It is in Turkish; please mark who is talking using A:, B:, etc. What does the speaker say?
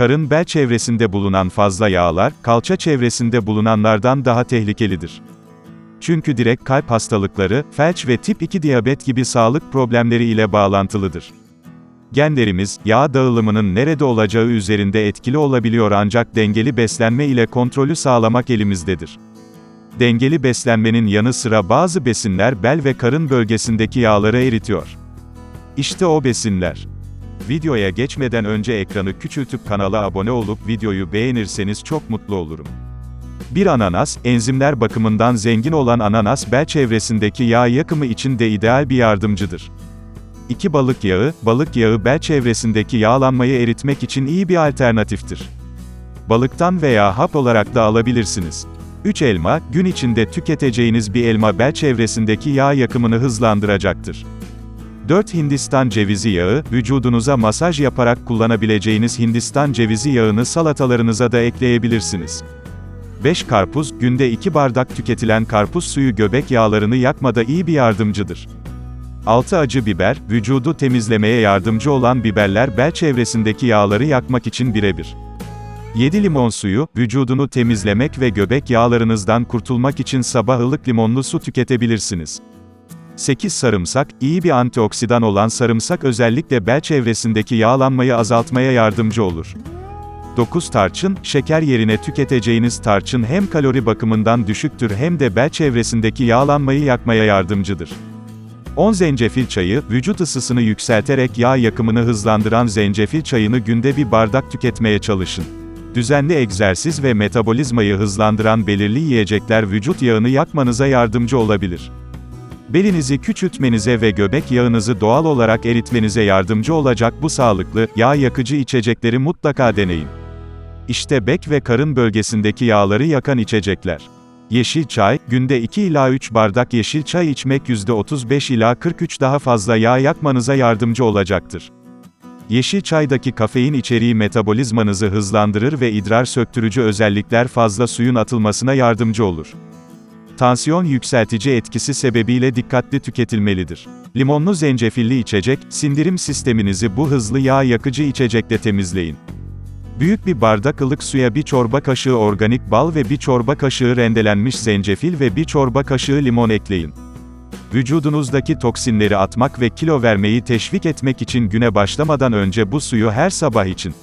A: karın bel çevresinde bulunan fazla yağlar, kalça çevresinde bulunanlardan daha tehlikelidir. Çünkü direkt kalp hastalıkları, felç ve tip 2 diyabet gibi sağlık problemleri ile bağlantılıdır. Genlerimiz, yağ dağılımının nerede olacağı üzerinde etkili olabiliyor ancak dengeli beslenme ile kontrolü sağlamak elimizdedir. Dengeli beslenmenin yanı sıra bazı besinler bel ve karın bölgesindeki yağları eritiyor. İşte o besinler. Videoya geçmeden önce ekranı küçültüp kanala abone olup videoyu beğenirseniz çok mutlu olurum. Bir ananas, enzimler bakımından zengin olan ananas bel çevresindeki yağ yakımı için de ideal bir yardımcıdır. 2 balık yağı, balık yağı bel çevresindeki yağlanmayı eritmek için iyi bir alternatiftir. Balıktan veya hap olarak da alabilirsiniz. 3 elma, gün içinde tüketeceğiniz bir elma bel çevresindeki yağ yakımını hızlandıracaktır. 4 Hindistan cevizi yağı, vücudunuza masaj yaparak kullanabileceğiniz Hindistan cevizi yağını salatalarınıza da ekleyebilirsiniz. 5 karpuz, günde 2 bardak tüketilen karpuz suyu göbek yağlarını yakmada iyi bir yardımcıdır. 6 acı biber, vücudu temizlemeye yardımcı olan biberler bel çevresindeki yağları yakmak için birebir. 7 limon suyu, vücudunu temizlemek ve göbek yağlarınızdan kurtulmak için sabah ılık limonlu su tüketebilirsiniz. 8 sarımsak, iyi bir antioksidan olan sarımsak özellikle bel çevresindeki yağlanmayı azaltmaya yardımcı olur. 9 tarçın, şeker yerine tüketeceğiniz tarçın hem kalori bakımından düşüktür hem de bel çevresindeki yağlanmayı yakmaya yardımcıdır. 10 zencefil çayı, vücut ısısını yükselterek yağ yakımını hızlandıran zencefil çayını günde bir bardak tüketmeye çalışın. Düzenli egzersiz ve metabolizmayı hızlandıran belirli yiyecekler vücut yağını yakmanıza yardımcı olabilir. Belinizi küçültmenize ve göbek yağınızı doğal olarak eritmenize yardımcı olacak bu sağlıklı, yağ yakıcı içecekleri mutlaka deneyin. İşte bek ve karın bölgesindeki yağları yakan içecekler. Yeşil çay, günde 2 ila 3 bardak yeşil çay içmek %35 ila 43 daha fazla yağ yakmanıza yardımcı olacaktır. Yeşil çaydaki kafein içeriği metabolizmanızı hızlandırır ve idrar söktürücü özellikler fazla suyun atılmasına yardımcı olur. Tansiyon yükseltici etkisi sebebiyle dikkatli tüketilmelidir. Limonlu zencefilli içecek, sindirim sisteminizi bu hızlı yağ yakıcı içecekle temizleyin. Büyük bir bardak ılık suya bir çorba kaşığı organik bal ve bir çorba kaşığı rendelenmiş zencefil ve bir çorba kaşığı limon ekleyin. Vücudunuzdaki toksinleri atmak ve kilo vermeyi teşvik etmek için güne başlamadan önce bu suyu her sabah için.